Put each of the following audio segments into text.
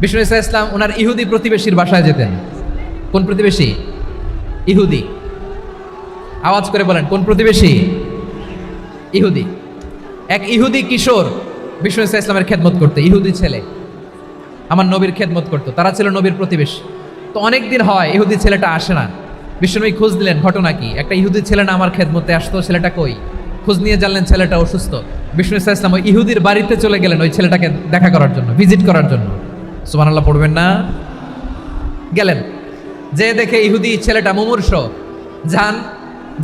বিষ্ণু ইসা ইসলাম ওনার ইহুদি প্রতিবেশীর বাসায় যেতেন। কোন প্রতিবেশী? ইহুদি। আওয়াজ করে বলেন, কোন প্রতিবেশী? ইহুদি। এক ইহুদি কিশোর বিষ্ণু ইসা ইসলামের খেদমত করতে, ইহুদি ছেলে। আমার নবীর খেদমত করতো, তারা ছিল নবীর প্রতিবেশী। তো অনেক দিন হয়, ইহুদি ছেলেটা আসে না। বিষ্ণুনবী খোঁজ দিলেন, ঘটনা কি? একটা ইহুদি ছেলে না আমার খেদমতে আসতো, ছেলেটা কই? খোঁজ নিয়ে জানলেন ছেলেটা অসুস্থ। বিষ্ণু ইসা ইসলাম ইহুদির বাড়িতে চলে গেলেন ওই ছেলেটাকে দেখা করার জন্য, ভিজিট করার জন্য। সুমান আল্লাহ পড়বেন না। গেলেন। যে দেখে ইহুদি ছেলেটা মুমূর্ষ যান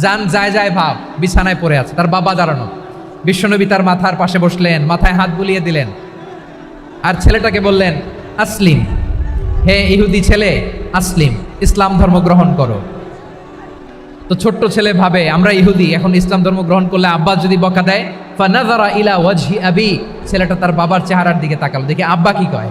যান যায় যায় ভাব, বিছানায় পড়ে আছে, তার বাবা দাঁড়ানো। বিশ্বনবী তার মাথার পাশে বসলেন, মাথায় হাত বুলিয়ে দিলেন। আর ছেলেটাকে বললেন, আসলিম। হে ইহুদি ছেলে, আসলিম, ইসলাম ধর্ম গ্রহণ করো। তো ছোট্ট ছেলে ভাবে, আমরা ইহুদি, এখন ইসলাম ধর্ম গ্রহণ করলে আব্বা যদি বকা দেয় ইলা ওয়াজহি আবি। ছেলেটা তার বাবার চেহারার দিকে তাকালো, দেখে আব্বা কি কয়?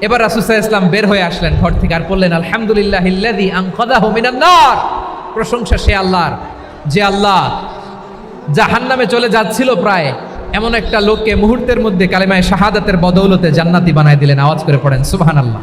এবার রাসুসাহ ইসলাম বের হয়ে আসলেন ঘর থেকে আর বললেন, আলহামদুলিল্লাহ নার। প্রশংসা সে আল্লাহর, যে আল্লাহ জাহান নামে চলে যাচ্ছিল প্রায় এমন একটা লোককে মুহূর্তের মধ্যে কালিমায় শাহাদাতের বদৌলতে জান্নাতি বানায় দিলেন। আওয়াজ করে পড়েন, সুবহানাল্লাহ।